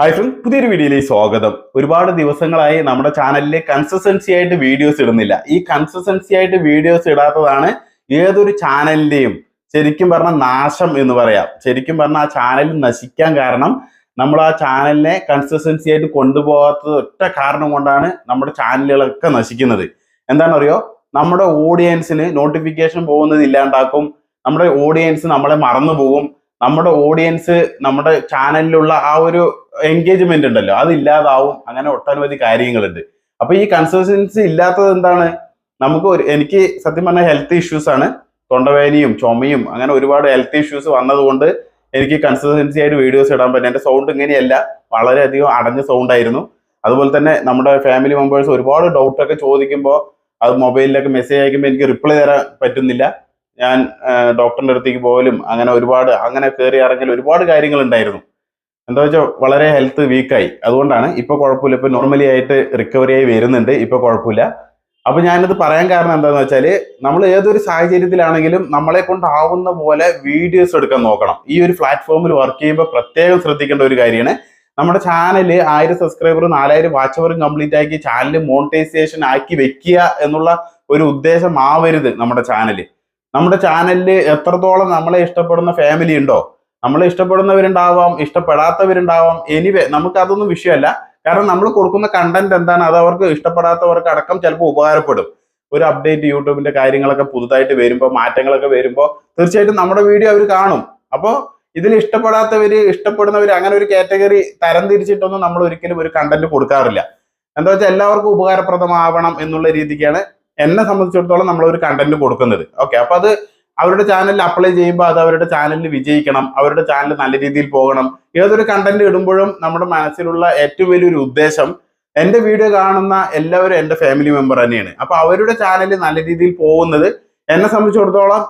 Hi front പുതിയൊരു വീഡിയോയിലേക്ക് സ്വാഗതം. ഒരുപാട് ദിവസങ്ങളായി നമ്മുടെ ചാനലിൽ കൺസിസ്റ്റൻസി ആയിട്ട് വീഡിയോസ് ഇടുന്നില്ല. ഈ കൺസിസ്റ്റൻസി ആയിട്ട് വീഡിയോസ് ഇടാത്തതാണ് ഏതൊരു ചാനലിന്റെയും ശരിക്കും പറഞ്ഞാൽ നാശം എന്ന് പറയാം. ശരിക്കും പറഞ്ഞാൽ ആ ചാനൽ നശിക്കാൻ കാരണം നമ്മൾ ആ ചാനലിനെ കൺസിസ്റ്റൻസി ആയിട്ട് കൊണ്ടുപോകാത്തത് ഒറ്റ കാരണം കൊണ്ടാണ് നമ്മുടെ ചാനലുകളൊക്കെ നശിക്കുന്നത്. എന്താണെന്നറിയോ? നമ്മുടെ ഓഡിയൻസിന് നോട്ടിഫിക്കേഷൻ പോകുന്നത് ഇല്ലാണ്ടാക്കും. നമ്മുടെ ഓഡിയൻസ് നമ്മളെ മറന്നു പോകും നമ്മുടെ ഓഡിയൻസ് നമ്മുടെ ചാനലിലുള്ള ആ ഒരു എൻഗേജ്മെന്റ് ഉണ്ടല്ലോ. അത് ഇല്ലാതാവും. അങ്ങനെ ഒട്ടനവധി കാര്യങ്ങളുണ്ട്. അപ്പൊ ഈ കൺസിസ്റ്റൻസി ഇല്ലാത്തത് എന്താണ്? നമുക്ക് എനിക്ക് സത്യം പറഞ്ഞാൽ ഹെൽത്ത് ഇഷ്യൂസ് ആണ്. തൊണ്ടവേദനയും ചുമയും അങ്ങനെ ഒരുപാട് ഹെൽത്ത് ഇഷ്യൂസ് വന്നതുകൊണ്ട് എനിക്ക് കൺസിസ്റ്റൻസി ആയിട്ട് വീഡിയോസ് ഇടാൻ പറ്റും എന്റെ സൗണ്ട് ഇങ്ങനെയല്ല. വളരെയധികം അടഞ്ഞ സൗണ്ട് ആയിരുന്നു. അതുപോലെ തന്നെ നമ്മുടെ ഫാമിലി മെമ്പേഴ്സ് ഒരുപാട് ഡൗട്ടൊക്കെ ചോദിക്കുമ്പോൾ അത് മൊബൈലിലൊക്കെ മെസ്സേജ് അയക്കുമ്പോൾ എനിക്ക് റിപ്ലൈ തരാൻ പറ്റുന്നില്ല. ഞാൻ ഡോക്ടറിന്റെ അടുത്തേക്ക് പോകലും അങ്ങനെ ഒരുപാട് അങ്ങനെ കയറി ഇറങ്ങൽ ഒരുപാട് കാര്യങ്ങൾ ഉണ്ടായിരുന്നു. എന്താ വെച്ചാൽ വളരെ ഹെൽത്ത് വീക്കായി അതുകൊണ്ടാണ് ഇപ്പൊ കുഴപ്പമില്ല. ഇപ്പൊ നോർമലി ആയിട്ട് റിക്കവറി ആയി വരുന്നുണ്ട്. ഇപ്പൊ കുഴപ്പമില്ല. അപ്പൊ ഞാനിത് പറയാൻ കാരണം എന്താണെന്ന് വെച്ചാൽ നമ്മൾ ഏതൊരു സാഹചര്യത്തിലാണെങ്കിലും നമ്മളെ കൊണ്ടാവുന്ന പോലെ വീഡിയോസ് എടുക്കാൻ നോക്കണം. ഈ ഒരു പ്ലാറ്റ്ഫോമിൽ വർക്ക് ചെയ്യുമ്പോൾ പ്രത്യേകം ശ്രദ്ധിക്കേണ്ട ഒരു കാര്യമാണ്. നമ്മുടെ ചാനൽ ആയിരം സബ്സ്ക്രൈബർ നാലായിരം വാച്ച് അവർ കംപ്ലീറ്റ് ആക്കി ചാനൽ മോണിറ്റൈസേഷൻ ആക്കി വെക്കുക എന്നുള്ള ഒരു ഉദ്ദേശം ആവരുത് നമ്മുടെ ചാനൽ നമ്മുടെ ചാനലിൽ എത്രത്തോളം നമ്മളെ ഇഷ്ടപ്പെടുന്ന ഫാമിലി ഉണ്ടോ നമ്മളെ ഇഷ്ടപ്പെടുന്നവരുണ്ടാവാം ഇഷ്ടപ്പെടാത്തവരുണ്ടാവാം എനിവേ നമുക്ക് അതൊന്നും വിഷയമല്ല. കാരണം നമ്മൾ കൊടുക്കുന്ന കണ്ടന്റ് എന്താണ് അത് അവർക്ക് ഇഷ്ടപ്പെടാത്തവർക്ക് അടക്കം ചിലപ്പോൾ ഉപകാരപ്പെടും. ഒരു അപ്ഡേറ്റ് യൂട്യൂബിന്റെ കാര്യങ്ങളൊക്കെ പുതുതായിട്ട് വരുമ്പോൾ മാറ്റങ്ങളൊക്കെ വരുമ്പോൾ തീർച്ചയായിട്ടും നമ്മുടെ വീഡിയോ അവർ കാണും. അപ്പോൾ ഇതിൽ ഇഷ്ടപ്പെടാത്തവര് ഇഷ്ടപ്പെടുന്നവർ അങ്ങനെ ഒരു കാറ്റഗറി തരംതിരിച്ചിട്ടൊന്നും നമ്മൾ ഒരിക്കലും ഒരു കണ്ടന്റ് കൊടുക്കാറില്ല. എന്താ വെച്ചാൽ എല്ലാവർക്കും ഉപകാരപ്രദമാവണം എന്നുള്ള രീതിക്കാണ് എന്നെ സംബന്ധിച്ചിടത്തോളം നമ്മൾ ഒരു കണ്ടന്റ് കൊടുക്കുന്നത്. ഓക്കെ അപ്പൊ അത് അവരുടെ ചാനലിൽ അപ്ലൈ ചെയ്യുമ്പോൾ അത് അവരുടെ ചാനലിൽ വിജയിക്കണം അവരുടെ ചാനൽ നല്ല രീതിയിൽ പോകണം. ഏതൊരു കണ്ടന്റ് ഇടുമ്പോഴും നമ്മുടെ മനസ്സിലുള്ള ഏറ്റവും വലിയൊരു ഉദ്ദേശം എന്റെ വീഡിയോ കാണുന്ന എല്ലാവരും എന്റെ ഫാമിലി മെമ്പർ തന്നെയാണ്. അപ്പൊ അവരുടെ ചാനൽ നല്ല രീതിയിൽ പോകുന്നത് എന്നെ സംബന്ധിച്ചിടത്തോളം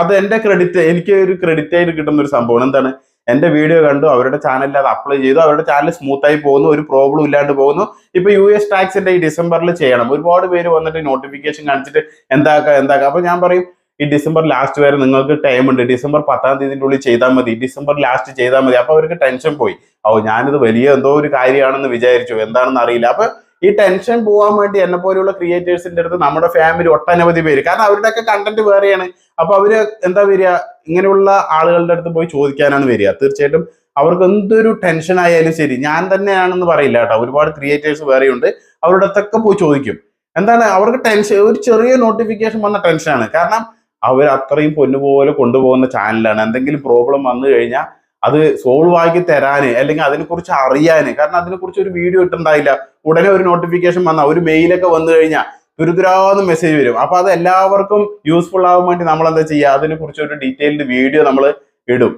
അത് എന്റെ ക്രെഡിറ്റ് എനിക്ക് ഒരു ക്രെഡിറ്റ് ആയിട്ട് കിട്ടുന്ന ഒരു സംഭവമാണ്. എന്താണ്? എന്റെ വീഡിയോ കണ്ടു അവരുടെ ചാനലിൽ അത് അപ്ലൈ ചെയ്തു. അവരുടെ ചാനൽ സ്മൂത്ത് ആയി പോകുന്നു ഒരു പ്രോബ്ലം ഇല്ലാണ്ട് പോകുന്നു. ഇപ്പൊ യു എസ് ടാക്സിന്റെ ഈ ഡിസംബറിൽ ചെയ്യണം. ഒരുപാട് പേര് വന്നിട്ട് നോട്ടിഫിക്കേഷൻ കാണിച്ചിട്ട് എന്താക്കാം എന്താക്കാം. അപ്പൊ ഞാൻ പറയും ഈ ഡിസംബർ ലാസ്റ്റ് വരെ നിങ്ങൾക്ക് ടൈം ഉണ്ട്. ഡിസംബർ പത്താം തീയതിന്റെ ഉള്ളിൽ ചെയ്താൽ മതി. ഡിസംബർ ലാസ്റ്റ് ചെയ്താൽ മതി. അപ്പൊ അവർക്ക് ടെൻഷൻ പോയി. ഓ ഞാനിത് വലിയ എന്തോ ഒരു കാര്യമാണെന്ന് വിചാരിച്ചു. എന്താണെന്ന് അറിയില്ല. അപ്പൊ ഈ ടെൻഷൻ പോകാൻ വേണ്ടി എന്നെ പോലെയുള്ള ക്രിയേറ്റേഴ്സിന്റെ അടുത്ത് നമ്മുടെ ഫാമിലി ഒട്ടനവധി പേര്. കാരണം അവരുടെയൊക്കെ കണ്ടന്റ് വേറെയാണ്. അപ്പൊ അവർ എന്താ വരിക? ഇങ്ങനെയുള്ള ആളുകളുടെ അടുത്ത് പോയി ചോദിക്കാനാണ് വരിക. തീർച്ചയായിട്ടും അവർക്ക് എന്തൊരു ടെൻഷൻ ആയാലും ശരി. ഞാൻ തന്നെയാണെന്ന് പറയില്ല കേട്ടോ. ഒരുപാട് ക്രിയേറ്റേഴ്സ് വേറെയുണ്ട്. അവരുടെ അടുത്തൊക്കെ പോയി ചോദിക്കും. എന്താണ്? അവർക്ക് ടെൻഷൻ ഒരു ചെറിയ നോട്ടിഫിക്കേഷൻ വന്ന ടെൻഷനാണ് കാരണം അവർ അത്രയും പൊന്നുപോലെ കൊണ്ടുപോകുന്ന ചാനലാണ് എന്തെങ്കിലും പ്രോബ്ലം വന്നു കഴിഞ്ഞാൽ അത് സോൾവ് ആക്കി തരാന് അല്ലെങ്കിൽ അതിനെക്കുറിച്ച് അറിയാന്. കാരണം അതിനെക്കുറിച്ച് ഒരു വീഡിയോ ഇട്ടുണ്ടായില്ല. ഉടനെ ഒരു നോട്ടിഫിക്കേഷൻ വന്ന ഒരു മെയിലൊക്കെ വന്നു കഴിഞ്ഞാൽ തുരുതുരാന്ന് മെസ്സേജ് വരും. അപ്പൊ അത് എല്ലാവർക്കും യൂസ്ഫുൾ ആവാൻ വേണ്ടി നമ്മൾ എന്താ ചെയ്യുക? അതിനെക്കുറിച്ച് ഒരു ഡീറ്റെയിൽഡ് വീഡിയോ നമ്മൾ ഇടും.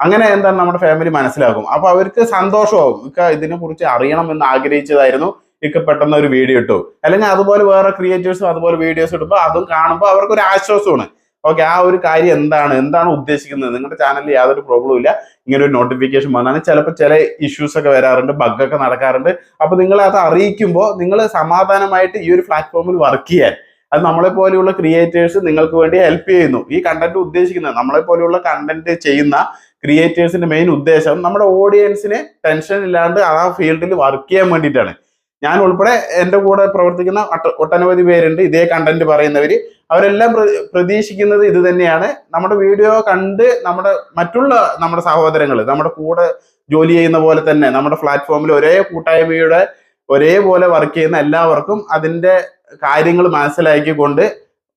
അങ്ങനെ എന്താണ് നമ്മുടെ ഫാമിലി മനസ്സിലാക്കും. അപ്പൊ അവർക്ക് സന്തോഷമാവും. ഇക്ക ഇതിനെ കുറിച്ച് അറിയണം എന്ന് ആഗ്രഹിച്ചതായിരുന്നു. ഇക്ക പെട്ടെന്ന് ഒരു വീഡിയോ ഇട്ടു. അല്ലെങ്കിൽ അതുപോലെ വേറെ ക്രിയേറ്റേഴ്സും അതുപോലെ വീഡിയോസ് ഇടുമ്പോൾ അതും കാണുമ്പോൾ അവർക്ക് ഒരു ആശ്വാസമാണ്. ഓക്കെ ആ ഒരു കാര്യം എന്താണ്? എന്താണ് ഉദ്ദേശിക്കുന്നത്? നിങ്ങളുടെ ചാനലിൽ യാതൊരു പ്രോബ്ലം ഇല്ല. ഇങ്ങനെ ഒരു നോട്ടിഫിക്കേഷൻ വന്നാണ്. ചിലപ്പോൾ ചില ഇഷ്യൂസ് ഒക്കെ വരാറുണ്ട് ബഗ്ഗൊക്കെ നടക്കാറുണ്ട്. അപ്പൊ നിങ്ങളെ അത് അറിയിക്കുമ്പോൾ നിങ്ങൾ സമാധാനമായിട്ട് ഈ ഒരു പ്ലാറ്റ്ഫോമിൽ വർക്ക് ചെയ്യാൻ. അത് നമ്മളെ പോലെയുള്ള ക്രിയേറ്റേഴ്സ് നിങ്ങൾക്ക് വേണ്ടി ഹെൽപ്പ് ചെയ്യുന്നു. ഈ കണ്ടന്റ് ഉദ്ദേശിക്കുന്നത് നമ്മളെ പോലെയുള്ള കണ്ടന്റ് ചെയ്യുന്ന ക്രിയേറ്റേഴ്സിന്റെ മെയിൻ ഉദ്ദേശം നമ്മുടെ ഓഡിയൻസിന് ടെൻഷൻ ഇല്ലാണ്ട് ആ ഫീൽഡിൽ വർക്ക് ചെയ്യാൻ വേണ്ടിയിട്ടാണ്. ഞാൻ ഉൾപ്പെടെ എന്റെ കൂടെ പ്രവർത്തിക്കുന്ന ഒട്ട- ഒട്ടനവധി പേരുണ്ട്. ഇതേ കണ്ടന്റ് പറയുന്നവര്. അവരെല്ലാം പ്ര- പ്രതീക്ഷിക്കുന്നത് ഇത് തന്നെയാണ്. നമ്മുടെ വീഡിയോ കണ്ട് നമ്മുടെ മറ്റുള്ള നമ്മുടെ സഹോദരങ്ങൾ നമ്മുടെ കൂടെ ജോലി ചെയ്യുന്ന പോലെ തന്നെ നമ്മുടെ പ്ലാറ്റ്ഫോമിൽ ഒരേ കൂട്ടായ്മയുടെ ഒരേപോലെ വർക്ക് ചെയ്യുന്ന എല്ലാവർക്കും അതിന്റെ കാര്യങ്ങൾ മനസ്സിലാക്കിക്കൊണ്ട്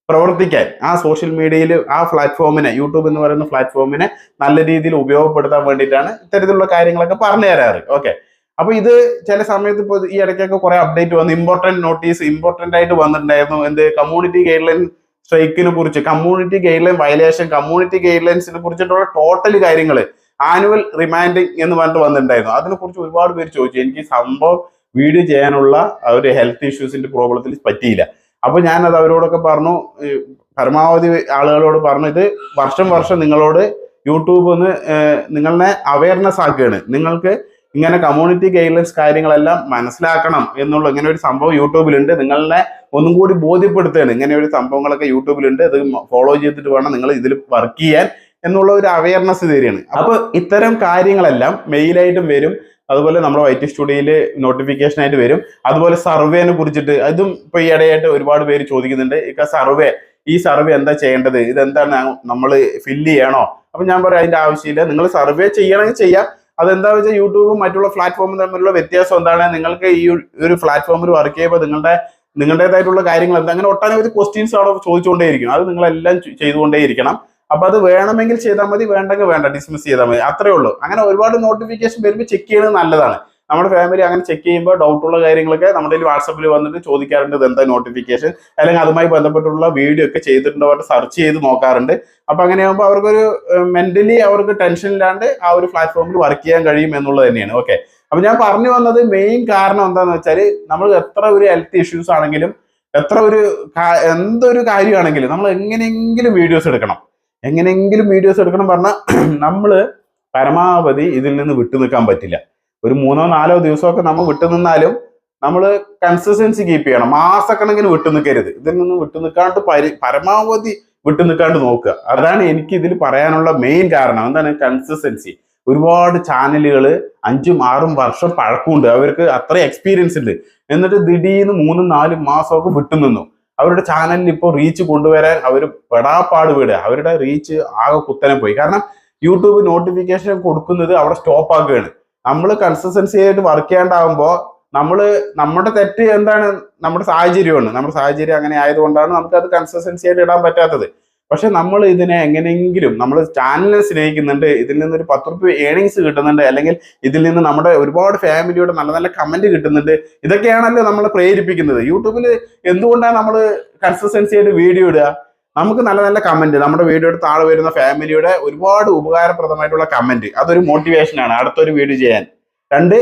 പ്രവർത്തിക്കാൻ ആ സോഷ്യൽ മീഡിയയിൽ ആ പ്ലാറ്റ്ഫോമിനെ യൂട്യൂബ് എന്ന് പറയുന്ന പ്ലാറ്റ്ഫോമിനെ നല്ല രീതിയിൽ ഉപയോഗപ്പെടുത്താൻ വേണ്ടിയിട്ടാണ് ഇത്തരത്തിലുള്ള കാര്യങ്ങളൊക്കെ പറഞ്ഞു തരാറ്. ഓക്കെ അപ്പൊ ഇത് ചില സമയത്ത് ഇപ്പോൾ ഈ ഇടയ്ക്കൊക്കെ കുറെ അപ്ഡേറ്റ് വന്നു. ഇമ്പോർട്ടന്റ് നോട്ടീസ് ഇമ്പോർട്ടന്റ് ആയിട്ട് വന്നിട്ടുണ്ടായിരുന്നു. എന്ത്? കമ്മ്യൂണിറ്റി ഗൈഡ് ലൈൻ സ്ട്രൈക്കിനെ കുറിച്ച് community guideline violation community ഗൈഡ് ലൈൻസിനെ കുറിച്ചിട്ടുള്ള ടോട്ടൽ കാര്യങ്ങൾ ആനുവൽ റിമാൻഡിങ് എന്ന് പറഞ്ഞിട്ട് വന്നിട്ടുണ്ടായിരുന്നു. അതിനെ കുറിച്ച് ഒരുപാട് പേര് ചോദിച്ചു. എനിക്ക് സംഭവം വീഡിയോ ചെയ്യാനുള്ള ഒരു ഹെൽത്ത് ഇഷ്യൂസിന്റെ പ്രോബ്ലത്തിൽ പറ്റിയില്ല. അപ്പൊ ഞാൻ അത് അവരോടൊക്കെ പറഞ്ഞു പരമാവധി ആളുകളോട് പറഞ്ഞു ഇത് വർഷം വർഷം നിങ്ങളോട് യൂട്യൂബ് ഒന്ന് നിങ്ങളെ അവയർനെസ് ആക്കുകയാണ്. നിങ്ങൾക്ക് ഇങ്ങനെ കമ്മ്യൂണിറ്റി ഗൈഡ്ലൈൻസ് കാര്യങ്ങളെല്ലാം മനസ്സിലാക്കണം എന്നുള്ള ഇങ്ങനെ ഒരു സംഭവം യൂട്യൂബിലുണ്ട്. നിങ്ങളെ ഒന്നും കൂടി ബോധ്യപ്പെടുത്തുകയാണ് ഇങ്ങനെ ഒരു സംഭവങ്ങളൊക്കെ യൂട്യൂബിലുണ്ട്. അത് ഫോളോ ചെയ്തിട്ട് വേണം നിങ്ങൾ ഇതിൽ വർക്ക് ചെയ്യാൻ എന്നുള്ള ഒരു അവയർനെസ് തരികയാണ്. അപ്പോൾ ഇത്തരം കാര്യങ്ങളെല്ലാം മെയിലായിട്ടും വരും. അതുപോലെ നമ്മുടെ വൈറ്റ് സ്റ്റുഡിയോയിൽ നോട്ടിഫിക്കേഷൻ ആയിട്ട് വരും. അതുപോലെ സർവേനെ കുറിച്ചിട്ട് അതും ഇപ്പൊ ഈ ഇടയായിട്ട് ഒരുപാട് പേര് ചോദിക്കുന്നുണ്ട്. ഇക്ക സർവേ ഈ സർവേ എന്താ ചെയ്യേണ്ടത്? ഇതെന്താണ് നമ്മൾ ഫില്ല് ചെയ്യണോ? അപ്പൊ ഞാൻ പറയാം അതിന്റെ ആവശ്യമില്ല. നിങ്ങൾ സർവേ ചെയ്യണമെങ്കിൽ ചെയ്യാം. അതെന്താ വെച്ചാൽ യൂട്യൂബും മറ്റുള്ള പ്ലാറ്റ്ഫോമും തമ്മിലുള്ള വ്യത്യാസം എന്താണ് നിങ്ങൾക്ക് ഈ ഒരു പ്ലാറ്റ്ഫോമിൽ വർക്ക് ചെയ്യുമ്പോൾ നിങ്ങളുടെ നിങ്ങളുടേതായിട്ടുള്ള കാര്യങ്ങൾ എന്താ? അങ്ങനെ ഒട്ടനവധി ക്വസ്റ്റ്യൻസ് അവിടെ ചോദിച്ചുകൊണ്ടേയിരിക്കും അത് നിങ്ങളെല്ലാം ചെയ്തുകൊണ്ടേയിരിക്കണം. അപ്പൊ അത് വേണമെങ്കിൽ ചെയ്താൽ മതി വേണ്ടെങ്കിൽ വേണ്ട. ഡിസ്മിസ് ചെയ്താൽ മതി. അത്രേ ഉള്ളൂ. അങ്ങനെ ഒരുപാട് നോട്ടിഫിക്കേഷൻ വരുമ്പോൾ ചെക്ക് ചെയ്യുന്നത് നല്ലതാണ്. നമ്മുടെ ഫാമിലി അങ്ങനെ ചെക്ക് ചെയ്യുമ്പോൾ ഡൗട്ടുള്ള കാര്യങ്ങളൊക്കെ നമ്മുടെ വാട്സപ്പിൽ വന്നിട്ട് ചോദിക്കാറുണ്ട് എന്താ നോട്ടിഫിക്കേഷൻ അല്ലെങ്കിൽ അതുമായി ബന്ധപ്പെട്ടുള്ള വീഡിയോ ഒക്കെ ചെയ്തിട്ടുണ്ട്? അവർ സെർച്ച് ചെയ്ത് നോക്കാറുണ്ട്. അപ്പൊ അങ്ങനെയാകുമ്പോൾ അവർക്കൊരു മെന്റലി അവർക്ക് ടെൻഷൻ ഇല്ലാണ്ട് ആ ഒരു പ്ലാറ്റ്ഫോമിൽ വർക്ക് ചെയ്യാൻ കഴിയും എന്നുള്ളത് തന്നെയാണ്. ഓക്കെ അപ്പൊ ഞാൻ പറഞ്ഞു വന്നത് മെയിൻ കാരണം എന്താന്ന് വെച്ചാൽ നമ്മൾ എത്ര ഒരു ഹെൽത്ത് ഇഷ്യൂസ് ആണെങ്കിലും എത്ര ഒരു എന്തൊരു കാര്യമാണെങ്കിലും നമ്മൾ എങ്ങനെയെങ്കിലും വീഡിയോസ് എടുക്കണം. എങ്ങനെയെങ്കിലും വീഡിയോസ് എടുക്കണം പറഞ്ഞാൽ നമ്മൾ പരമാവധി ഇതിൽ നിന്ന് വിട്ടു നിൽക്കാൻ പറ്റില്ല. ഒരു മൂന്നോ നാലോ ദിവസമൊക്കെ നമ്മൾ വിട്ടു നിന്നാലും നമ്മൾ കൺസിസ്റ്റൻസി കീപ്പ് ചെയ്യണം. മാസക്കണക്കിന് വിട്ടു നിൽക്കരുത്. ഇതിൽ നിന്ന് വിട്ടു നിൽക്കാണ്ട് പരി പരമാവധി വിട്ടു നിൽക്കാണ്ട് നോക്കുക. അതാണ് എനിക്ക് ഇതിൽ പറയാനുള്ള മെയിൻ കാരണം. എന്താണ്? കൺസിസ്റ്റൻസി ഒരുപാട് ചാനലുകൾ അഞ്ചും ആറും വർഷം പഴക്കമുണ്ട്. അവർക്ക് അത്ര എക്സ്പീരിയൻസ് ഉണ്ട്. എന്നിട്ട് ദിടീന്ന് മൂന്നും നാലും മാസമൊക്കെ വിട്ടു നിന്നു അവരുടെ ചാനലിൽ ഇപ്പോൾ റീച്ച് കൊണ്ടുവരാൻ അവർ പെടാപ്പാട് വിടുക. അവരുടെ റീച്ച് ആകെ കുത്തനെ പോയി. കാരണം യൂട്യൂബ് നോട്ടിഫിക്കേഷൻ കൊടുക്കുന്നത് അവിടെ സ്റ്റോപ്പ് ആക്കുകയാണ്. നമ്മൾ കൺസിസ്റ്റൻസി ആയിട്ട് വർക്ക് ചെയ്യാണ്ടാവുമ്പോൾ നമ്മൾ നമ്മുടെ തെറ്റ് എന്താണ്? നമ്മുടെ സാഹചര്യമാണ്. നമ്മുടെ സാഹചര്യം അങ്ങനെ ആയതുകൊണ്ടാണ് നമുക്ക് അത് കൺസിസ്റ്റൻസി ആയിട്ട് ഇടാൻ പറ്റാത്തത്. പക്ഷെ നമ്മൾ ഇതിനെ എങ്ങനെയെങ്കിലും നമ്മൾ ചാനലിനെ സ്നേഹിക്കുന്നുണ്ട് ഇതിൽ നിന്ന് ഒരു പത്ത് റുപ്യ ഏണിങ്സ് കിട്ടുന്നുണ്ട് അല്ലെങ്കിൽ ഇതിൽ നിന്ന് നമ്മുടെ ഒരുപാട് ഫാമിലിയോട് നല്ല നല്ല കമന്റ് കിട്ടുന്നുണ്ട് ഇതൊക്കെയാണല്ലോ നമ്മളെ പ്രേരിപ്പിക്കുന്നത്. യൂട്യൂബിൽ എന്തുകൊണ്ടാണ് നമ്മൾ കൺസിസ്റ്റൻസി ആയിട്ട് വീഡിയോ ഇടുക? നമുക്ക് നല്ല നല്ല കമന്റ് നമ്മുടെ വീഡിയോയുടെ താഴെ വരുന്ന ഫാമിലിയുടെ ഒരുപാട് ഉപകാരപ്രദമായിട്ടുള്ള കമന്റ് അതൊരു മോട്ടിവേഷനാണ് അടുത്തൊരു വീഡിയോ ചെയ്യാൻ. രണ്ട്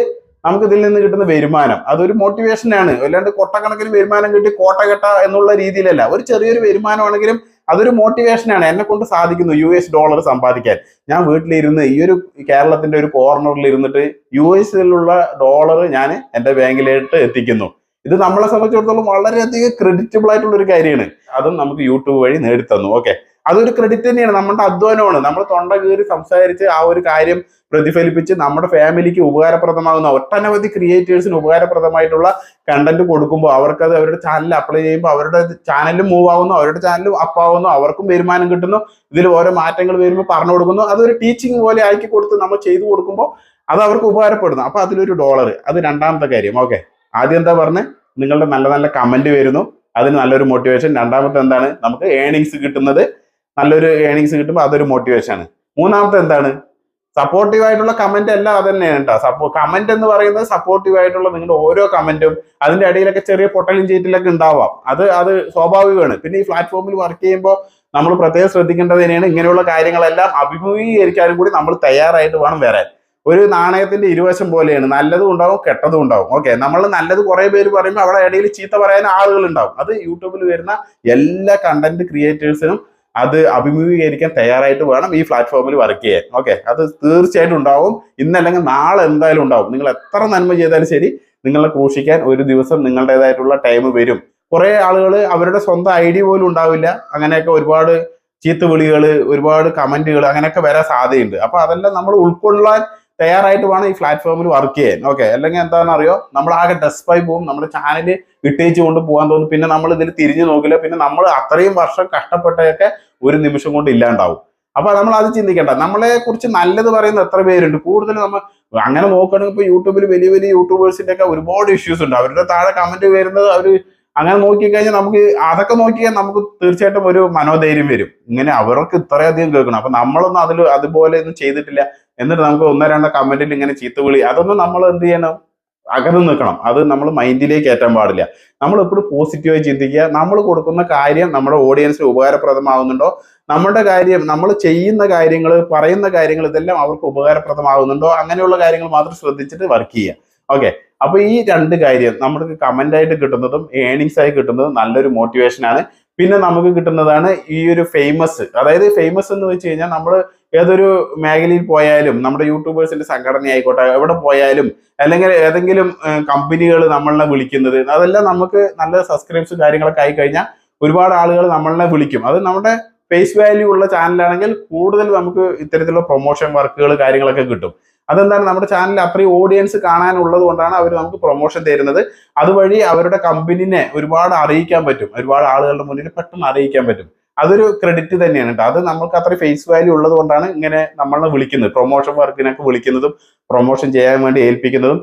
നമുക്ക് ഇതിൽ നിന്ന് കിട്ടുന്ന വരുമാനം അതൊരു മോട്ടിവേഷനാണ് അല്ലാണ്ട് കൊട്ടക്കണക്കിന് വരുമാനം കിട്ടി കോട്ട കെട്ട എന്നുള്ള രീതിയിലല്ല ഒരു ചെറിയൊരു വരുമാനമാണെങ്കിലും അതൊരു മോട്ടിവേഷനാണ് എന്നെ കൊണ്ട് സാധിക്കുന്നു യു എസ് ഡോളർ സമ്പാദിക്കാൻ. ഞാൻ വീട്ടിലിരുന്ന് ഈ ഒരു കേരളത്തിന്റെ ഒരു കോർണറിൽ ഇരുന്നിട്ട് യു എസിലുള്ള ഡോളർ ഞാൻ എന്റെ ബാങ്കിലേട്ട് എത്തിക്കുന്നു. ഇത് നമ്മളെ സംബന്ധിച്ചിടത്തോളം വളരെയധികം ക്രെഡിറ്റബിൾ ആയിട്ടുള്ള ഒരു കാര്യമാണ്. അതും നമുക്ക് യൂട്യൂബ് വഴി നേടിത്തന്നു. ഓക്കെ അതൊരു ക്രെഡിറ്റ് തന്നെയാണ്. നമ്മുടെ അധ്വാനമാണ്. നമ്മൾ തൊണ്ട കീറി സംസാരിച്ച് ആ ഒരു കാര്യം പ്രതിഫലിപ്പിച്ച് നമ്മുടെ ഫാമിലിക്ക് ഉപകാരപ്രദമാകുന്ന ഒട്ടനവധി ക്രിയേറ്റേഴ്സിന് ഉപകാരപ്രദമായിട്ടുള്ള കണ്ടന്റ് കൊടുക്കുമ്പോൾ അവർക്കത് അവരുടെ ചാനലിൽ അപ്ലൈ ചെയ്യുമ്പോൾ അവരുടെ ചാനലും മൂവ് ആവുന്നു അവരുടെ ചാനലും അപ്പ് ആവുന്നു അവർക്കും വരുമാനം കിട്ടുന്നു. ഇതിൽ ഓരോ മാറ്റങ്ങൾ വരുമ്പോൾ പറഞ്ഞു കൊടുക്കുന്നു. അതൊരു ടീച്ചിങ് പോലെ ആക്കി കൊടുത്ത് നമ്മൾ ചെയ്തു കൊടുക്കുമ്പോൾ അത് അവർക്ക് ഉപകാരപ്പെടുന്നു. അപ്പോൾ അതിലൊരു ഡോളർ അത് രണ്ടാമത്തെ കാര്യം. ഓക്കെ ആദ്യം എന്താ പറഞ്ഞ്? നിങ്ങളുടെ നല്ല നല്ല കമന്റ് വരുന്നു. അതിന് നല്ലൊരു മോട്ടിവേഷൻ രണ്ടാമത്തെ എന്താണ്? നമുക്ക് ഏണിങ്സ് കിട്ടുന്നത്. നല്ലൊരു ഏണിങ്സ് കിട്ടുമ്പോൾ അതൊരു മോട്ടിവേഷൻ ആണ്. മൂന്നാമത്തെ എന്താണ്? സപ്പോർട്ടീവ് ആയിട്ടുള്ള കമന്റ് എല്ലാം അത് തന്നെയാണ് കേട്ടോ സപ്പോ കമന്റ് എന്ന് പറയുന്നത് സപ്പോർട്ടീവ് ആയിട്ടുള്ള നിങ്ങളുടെ ഓരോ കമന്റും അതിന്റെ ഇടയിലൊക്കെ ചെറിയ പൊട്ടലും ചീറ്റിലൊക്കെ ഉണ്ടാവാം. അത് അത് സ്വാഭാവികമാണ്. പിന്നെ ഈ പ്ലാറ്റ്ഫോമിൽ വർക്ക് ചെയ്യുമ്പോൾ നമ്മൾ പ്രത്യേകം ശ്രദ്ധിക്കേണ്ടത് തന്നെയാണ് ഇങ്ങനെയുള്ള കാര്യങ്ങളെല്ലാം അഭിമുഖീകരിക്കാനും കൂടി നമ്മൾ തയ്യാറായിട്ട് വേണം വരാൻ. ഒരു നാണയത്തിന്റെ ഇരുവശം പോലെയാണ്. നല്ലതും ഉണ്ടാവും കെട്ടതും ഉണ്ടാവും. ഓക്കെ നമ്മൾ നല്ലത് കുറെ പേര് പറയുമ്പോൾ അവിടെ ഇടയിൽ ചീത്ത പറയാൻ ആളുകൾ ഉണ്ടാവും. അത് യൂട്യൂബിൽ വരുന്ന എല്ലാ കണ്ടന്റ് ക്രിയേറ്റേഴ്സിനും അത് അഭിമുഖീകരിക്കാൻ തയ്യാറായിട്ട് വേണം ഈ പ്ലാറ്റ്ഫോമിൽ വർക്ക് ചെയ്യാൻ. ഓക്കെ അത് തീർച്ചയായിട്ടും ഉണ്ടാവും. ഇന്നല്ലെങ്കിൽ നാളെ എന്തായാലും ഉണ്ടാവും. നിങ്ങൾ എത്ര നന്മ ചെയ്താലും ശരി നിങ്ങളെ ക്രൂശിക്കാൻ ഒരു ദിവസം നിങ്ങളുടേതായിട്ടുള്ള ടൈം വരും. കുറെ ആളുകൾ അവരുടെ സ്വന്തം ഐഡിയ പോലും ഉണ്ടാവില്ല. അങ്ങനെയൊക്കെ ഒരുപാട് ചീത്ത വിളികൾ ഒരുപാട് കമന്റുകൾ അങ്ങനെയൊക്കെ വരാൻ സാധ്യതയുണ്ട്. അപ്പോൾ അതെല്ലാം നമ്മൾ ഉൾക്കൊള്ളാൻ തയ്യാറായിട്ട് വേണം ഈ പ്ലാറ്റ്ഫോമിൽ വർക്ക് ചെയ്യാൻ. ഓക്കെ അല്ലെങ്കിൽ എന്താണെന്ന് അറിയോ നമ്മൾ ആകെ ഡെസ്പായി പോകും. നമ്മുടെ ചാനൽ വിട്ടേച്ച് കൊണ്ട് പോകാൻ തോന്നും. പിന്നെ നമ്മൾ ഇതിൽ തിരിഞ്ഞു നോക്കില്ല. പിന്നെ നമ്മൾ അത്രയും വർഷം കഷ്ടപ്പെട്ടതൊക്കെ ഒരു നിമിഷം കൊണ്ട് ഇല്ലാണ്ടാവും. അപ്പൊ നമ്മൾ അത് ചിന്തിക്കേണ്ട. നമ്മളെ കുറിച്ച് നല്ലത് പറയുന്ന എത്ര പേരുണ്ട്? കൂടുതൽ നമ്മൾ അങ്ങനെ നോക്കുകയാണെങ്കിൽ ഇപ്പൊ യൂട്യൂബിൽ വലിയ വലിയ യൂട്യൂബേഴ്സിന്റെ ഒക്കെ ഒരുപാട് ഇഷ്യൂസ് ഉണ്ട്. അവരുടെ താഴെ കമന്റ് വരുന്നത് അവർ അങ്ങനെ നോക്കിക്കഴിഞ്ഞാൽ നമുക്ക് അതൊക്കെ നോക്കിയാൽ നമുക്ക് തീർച്ചയായിട്ടും ഒരു മനോധൈര്യം വരും. ഇങ്ങനെ അവർക്ക് ഇത്രയധികം കേൾക്കണം. അപ്പൊ നമ്മളൊന്നും അതിൽ അതുപോലെ ഒന്നും ചെയ്തിട്ടില്ല. എന്നിട്ട് നമുക്ക് ഒന്നോ രണ്ടോ കമന്റിൽ ഇങ്ങനെ ചീത്തുവിളി അതൊന്നും നമ്മൾ എന്ത് ചെയ്യണം? അകന്ന് നിൽക്കണം. അത് നമ്മൾ മൈൻഡിലേക്ക് കയറ്റാൻ പാടില്ല. നമ്മൾ എപ്പോഴും പോസിറ്റീവായി ചിന്തിക്കുക. നമ്മൾ കൊടുക്കുന്ന കാര്യം നമ്മുടെ ഓഡിയൻസിന് ഉപകാരപ്രദമാകുന്നുണ്ടോ നമ്മുടെ കാര്യം നമ്മൾ ചെയ്യുന്ന കാര്യങ്ങൾ പറയുന്ന കാര്യങ്ങൾ ഇതെല്ലാം അവർക്ക് ഉപകാരപ്രദമാകുന്നുണ്ടോ അങ്ങനെയുള്ള കാര്യങ്ങൾ മാത്രം ശ്രദ്ധിച്ചിട്ട് വർക്ക് ചെയ്യുക. ഓക്കെ അപ്പൊ ഈ രണ്ട് കാര്യം നമുക്ക് കമന്റ് ആയിട്ട് കിട്ടുന്നതും ഏണിങ്സ് ആയി കിട്ടുന്നതും നല്ലൊരു മോട്ടിവേഷൻ ആണ്. പിന്നെ നമുക്ക് കിട്ടുന്നതാണ് ഈ ഒരു ഫേമസ് അതായത് ഫേമസ് എന്ന് വെച്ച് കഴിഞ്ഞാൽ നമ്മൾ ഏതൊരു മേഖലയിൽ പോയാലും നമ്മുടെ യൂട്യൂബേഴ്സിന്റെ സംഘടന ആയിക്കോട്ടെ എവിടെ പോയാലും അല്ലെങ്കിൽ ഏതെങ്കിലും കമ്പനികൾ നമ്മളെ വിളിക്കുന്നത് അതെല്ലാം നമുക്ക് നല്ല സബ്സ്ക്രൈബ്സും കാര്യങ്ങളൊക്കെ ആയി കഴിഞ്ഞാൽ ഒരുപാട് ആളുകൾ നമ്മളെ വിളിക്കും. അത് നമ്മുടെ ഫേസ് വാല്യൂ ഉള്ള ചാനലാണെങ്കിൽ കൂടുതൽ നമുക്ക് ഇത്തരത്തിലുള്ള പ്രൊമോഷൻ വർക്കുകൾ കാര്യങ്ങളൊക്കെ കിട്ടും. അതെന്താണ്? നമ്മുടെ ചാനലിൽ അത്രയും ഓഡിയൻസ് കാണാനുള്ളത് കൊണ്ടാണ് അവർ നമുക്ക് പ്രൊമോഷൻ തരുന്നത്. അതുവഴി അവരുടെ കമ്പനിനെ ഒരുപാട് അറിയിക്കാൻ പറ്റും. ഒരുപാട് ആളുകളുടെ മുന്നിൽ പെട്ടെന്ന് അറിയിക്കാൻ പറ്റും. അതൊരു ക്രെഡിറ്റ് തന്നെയാണ് കേട്ടോ. അത് നമ്മൾക്ക് അത്ര ഫേസ് വാല്യൂ ഉള്ളത് കൊണ്ടാണ് ഇങ്ങനെ നമ്മളെ വിളിക്കുന്നത്. പ്രൊമോഷൻ വർക്കിനൊക്കെ വിളിക്കുന്നതും പ്രൊമോഷൻ ചെയ്യാൻ വേണ്ടി ഏൽപ്പിക്കുന്നതും.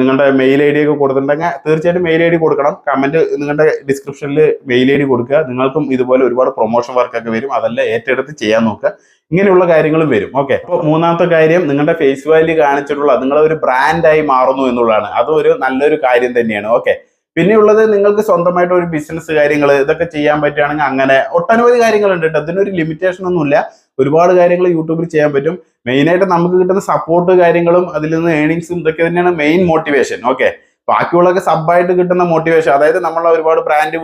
നിങ്ങളുടെ മെയിൽ ഐ ഡി ഒക്കെ കൊടുത്തിട്ടുണ്ടെങ്കിൽ തീർച്ചയായിട്ടും മെയിൽ ഐ ഡി കൊടുക്കണം. കമന്റ് നിങ്ങളുടെ ഡിസ്ക്രിപ്ഷനിൽ മെയിൽ ഐ ഡി കൊടുക്കുക. നിങ്ങൾക്കും ഇതുപോലെ ഒരുപാട് പ്രൊമോഷൻ വർക്കൊക്കെ വരും. അതെല്ലാം ഏറ്റെടുത്ത് ചെയ്യാൻ നോക്കുക. ഇങ്ങനെയുള്ള കാര്യങ്ങളും വരും. ഓക്കെ അപ്പോൾ മൂന്നാമത്തെ കാര്യം നിങ്ങളുടെ ഫേസ് വാല്യൂ കാണിച്ചിട്ടുള്ള നിങ്ങളൊരു ബ്രാൻഡായി മാറുന്നു എന്നുള്ളതാണ്. അതൊരു നല്ലൊരു കാര്യം തന്നെയാണ്. ഓക്കെ പിന്നെയുള്ളത് നിങ്ങൾക്ക് സ്വന്തമായിട്ട് ഒരു ബിസിനസ് കാര്യങ്ങൾ ഇതൊക്കെ ചെയ്യാൻ പറ്റുകയാണെങ്കിൽ അങ്ങനെ ഒട്ടനവധി കാര്യങ്ങളുണ്ട് കേട്ടോ. അതിനൊരു ലിമിറ്റേഷൻ ഒന്നുമില്ല. ഒരുപാട് കാര്യങ്ങൾ യൂട്യൂബിൽ ചെയ്യാൻ പറ്റും. മെയിനായിട്ട് നമുക്ക് കിട്ടുന്ന സപ്പോർട്ട് കാര്യങ്ങളും അതിൽ നിന്ന് ഏണിങ്സും ഇതൊക്കെ തന്നെയാണ് മെയിൻ മോട്ടിവേഷൻ ഓക്കെ ബാക്കിയുള്ളതൊക്കെ സബായിട്ട് കിട്ടുന്ന മോട്ടിവേഷൻ അതായത് നമ്മൾ ഒരുപാട് ബ്രാൻഡ്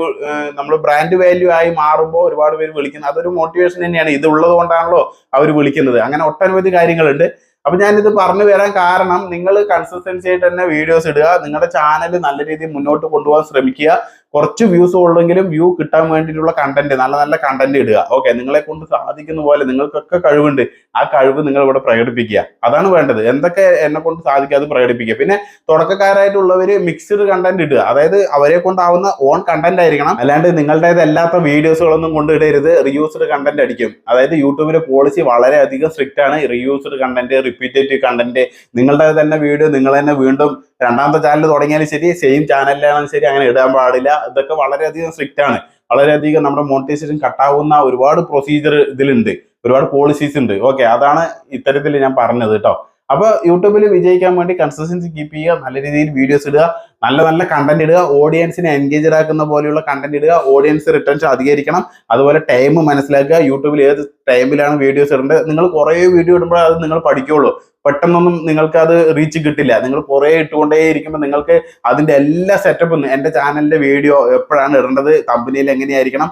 നമ്മൾ ബ്രാൻഡ് വാല്യൂ ആയി മാറുമ്പോൾ ഒരുപാട് പേര് വിളിക്കുന്നത് അതൊരു മോട്ടിവേഷൻ തന്നെയാണ്. ഇത് ഉള്ളത് കൊണ്ടാണല്ലോ അവർ വിളിക്കുന്നത്. അങ്ങനെ ഒട്ടനവധി കാര്യങ്ങളുണ്ട്. അപ്പൊ ഞാനിത് പറഞ്ഞു വരാൻ കാരണം നിങ്ങൾ കൺസിസ്റ്റൻസി ആയിട്ട് തന്നെ വീഡിയോസ് ഇടുക നിങ്ങളുടെ ചാനൽ നല്ല രീതിയിൽ മുന്നോട്ട് കൊണ്ടുപോകാൻ ശ്രമിക്കുക. കുറച്ച് വ്യൂസ് ഉള്ളെങ്കിലും വ്യൂ കിട്ടാൻ വേണ്ടിയിട്ടുള്ള കണ്ടന്റ് നല്ല നല്ല കണ്ടന്റ് ഇടുക. ഓക്കെ നിങ്ങളെ കൊണ്ട് സാധിക്കുന്ന പോലെ നിങ്ങൾക്കൊക്കെ കഴിവുണ്ട്. ആ കഴിവ് നിങ്ങൾ ഇവിടെ പ്രകടിപ്പിക്കുക. അതാണ് വേണ്ടത്. എന്തൊക്കെ എന്നെ കൊണ്ട് സാധിക്കുക അത് പ്രകടിപ്പിക്കുക. പിന്നെ തുടക്കക്കാരായിട്ടുള്ളവര് മിക്സ്ഡ് കണ്ടന്റ് ഇടുക. അതായത് അവരെ കൊണ്ടാവുന്ന ഓൺ കണ്ടന്റ് ആയിരിക്കണം. അല്ലാണ്ട് നിങ്ങളുടേതല്ലാത്ത വീഡിയോസുകളൊന്നും കൊണ്ടിടരുത് റിയൂസ്ഡ് കണ്ടന്റ് അടിക്കും. അതായത് യൂട്യൂബിലെ പോളിസി വളരെയധികം സ്ട്രിക്റ്റ് ആണ്. റിയൂസ്ഡ് കണ്ടന്റ് റിപ്പീറ്റേറ്റീവ് കണ്ടന്റ് നിങ്ങളുടെ തന്നെ വീഡിയോ നിങ്ങൾ തന്നെ വീണ്ടും രണ്ടാമത്തെ ചാനൽ തുടങ്ങിയാലും ശരി സെയിം ചാനലിലാണെങ്കിലും ശരി അങ്ങനെ ഇടാൻ പാടില്ല. ഇതൊക്കെ വളരെയധികം സ്ട്രിക്റ്റ് ആണ്. വളരെയധികം നമ്മുടെ മോണിറ്റൈസേഷൻ കട്ടാവുന്ന ഒരുപാട് പ്രൊസീജിയർ ഇതിലുണ്ട്. ഒരുപാട് പോളിസീസ് ഉണ്ട്. ഓക്കെ അതാണ് ഇത്തരത്തിൽ ഞാൻ പറഞ്ഞത് കേട്ടോ അപ്പൊ യൂട്യൂബിൽ വിജയിക്കാൻ വേണ്ടി കൺസിസ്റ്റൻസി കീപ്പ് ചെയ്യുക നല്ല രീതിയിൽ വീഡിയോസ് ഇടുക നല്ല നല്ല കണ്ടന്റ് ഇടുക ഓഡിയൻസിനെ എൻഗേജഡ് ആക്കുന്ന പോലെയുള്ള കണ്ടന്റ് ഇടുക ഓഡിയൻസ് റിട്ടേൺസ് അധികരിക്കണം. അതുപോലെ ടൈം മനസ്സിലാക്കുക. യൂട്യൂബിൽ ഏത് ടൈമിലാണ് വീഡിയോസ് ഇടേണ്ടത്? നിങ്ങൾ കുറേ വീഡിയോ ഇടുമ്പോൾ അത് നിങ്ങൾ പഠിക്കുള്ളൂ. പെട്ടെന്നൊന്നും നിങ്ങൾക്ക് അത് റീച്ച് കിട്ടില്ല. നിങ്ങൾ കുറേ ഇട്ടുകൊണ്ടേ ഇരിക്കുമ്പോൾ നിങ്ങൾക്ക് അതിന്റെ എല്ലാ സെറ്റപ്പും എന്റെ ചാനലിന്റെ വീഡിയോ എപ്പോഴാണ് ഇടേണ്ടത് കമ്പനിയിൽ എങ്ങനെയായിരിക്കണം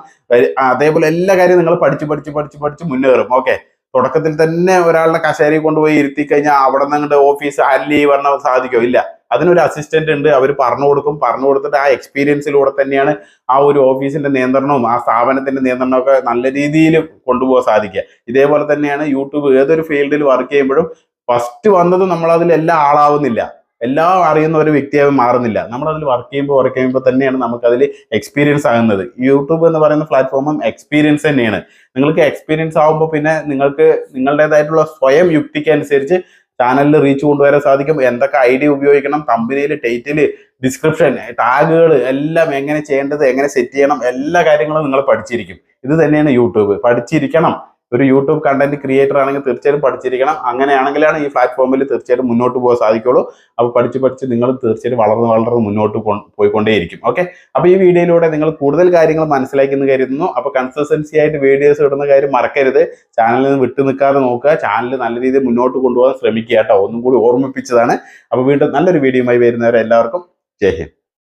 അതേപോലെ എല്ലാ കാര്യവും നിങ്ങൾ പഠിച്ച് പഠിച്ച് പഠിച്ച് പഠിച്ച് മുന്നേറും. ഓക്കെ തുടക്കത്തിൽ തന്നെ ഒരാളുടെ കശേരി കൊണ്ടുപോയി ഇരുത്തി കഴിഞ്ഞാൽ അവിടെ നിന്ന് അങ്ങോട്ട് ഓഫീസ് അല്ലി ചെയ്ത് പറഞ്ഞാൽ സാധിക്കോ? ഇല്ല. അതിനൊരു അസിസ്റ്റന്റ് ഉണ്ട്. അവർ പറഞ്ഞു കൊടുക്കും. പറഞ്ഞു കൊടുത്തിട്ട് ആ എക്സ്പീരിയൻസിലൂടെ തന്നെയാണ് ആ ഒരു ഓഫീസിന്റെ നിയന്ത്രണവും ആ സ്ഥാപനത്തിന്റെ നിയന്ത്രണമൊക്കെ നല്ല രീതിയിൽ കൊണ്ടുപോകാൻ സാധിക്കുക. ഇതേപോലെ തന്നെയാണ് യൂട്യൂബ് ഏതൊരു ഫീൽഡിൽ വർക്ക് ചെയ്യുമ്പോഴും ഫസ്റ്റ് വന്നത് നമ്മൾ അതിൽ എല്ലാം ആളാവുന്നില്ല. എല്ലാം അറിയുന്ന ഒരു വ്യക്തിയായി മാറുന്നില്ല. നമ്മൾ അതിൽ വർക്ക് ചെയ്യുമ്പോൾ വർക്ക് ചെയ്യുമ്പോൾ തന്നെയാണ് നമുക്ക് അതിൽ എക്സ്പീരിയൻസ് ആകുന്നത്. യൂട്യൂബ് എന്ന് പറയുന്ന പ്ലാറ്റ്ഫോമും എക്സ്പീരിയൻസ് തന്നെയാണ്. നിങ്ങൾക്ക് എക്സ്പീരിയൻസ് ആകുമ്പോൾ പിന്നെ നിങ്ങൾക്ക് നിങ്ങളുടേതായിട്ടുള്ള സ്വയം യുക്തിക്ക് അനുസരിച്ച് ചാനലിൽ റീച്ച് കൊണ്ടുവരാൻ സാധിക്കും. എന്തൊക്കെ ഐഡിയ ഉപയോഗിക്കണം കമ്പനിയിൽ ടൈറ്റിൽ ഡിസ്ക്രിപ്ഷൻ ടാഗുകൾ എല്ലാം എങ്ങനെ ചെയ്യേണ്ടത് എങ്ങനെ സെറ്റ് ചെയ്യണം എല്ലാ കാര്യങ്ങളും നിങ്ങൾ പഠിച്ചിരിക്കും. ഇത് തന്നെയാണ് യൂട്യൂബ് പഠിച്ചിരിക്കണം. ഒരു യൂട്യൂബ് കണ്ടന്റ് ക്രിയേറ്റർ ആണെങ്കിൽ തീർച്ചയായും പഠിച്ചിരിക്കണം. അങ്ങനെയാണെങ്കിലാണ് ഈ പ്ലാറ്റ്ഫോമിൽ തീർച്ചയായിട്ടും മുന്നോട്ട് പോകാൻ സാധിക്കുള്ളൂ. അപ്പോൾ പഠിച്ച് പഠിച്ച് നിങ്ങൾ തീർച്ചയായിട്ടും വളർന്ന് വളർന്ന് മുന്നോട്ട് പോയിക്കൊണ്ടേയിരിക്കും. ഓക്കെ അപ്പോൾ ഈ വീഡിയോയിലൂടെ നിങ്ങൾ കൂടുതൽ കാര്യങ്ങൾ മനസ്സിലാക്കിയെന്ന് കരുതുന്നു. അപ്പോൾ കൺസിസ്റ്റൻസി ആയിട്ട് വീഡിയോസ് ഇടുന്ന കാര്യം മറക്കരുത്. ചാനലിൽ നിന്ന് വിട്ടു നിൽക്കാതെ നോക്കുക. ചാനൽ നല്ല രീതിയിൽ മുന്നോട്ട് കൊണ്ടുപോകാൻ ശ്രമിക്കുക കേട്ടോ. ഒന്നും കൂടി ഓർമ്മിപ്പിച്ചതാണ്. അപ്പോൾ വീണ്ടും നല്ലൊരു വീഡിയോയുമായി വരുന്നവരെ എല്ലാവർക്കും ജയ് ഹിന്ദ്.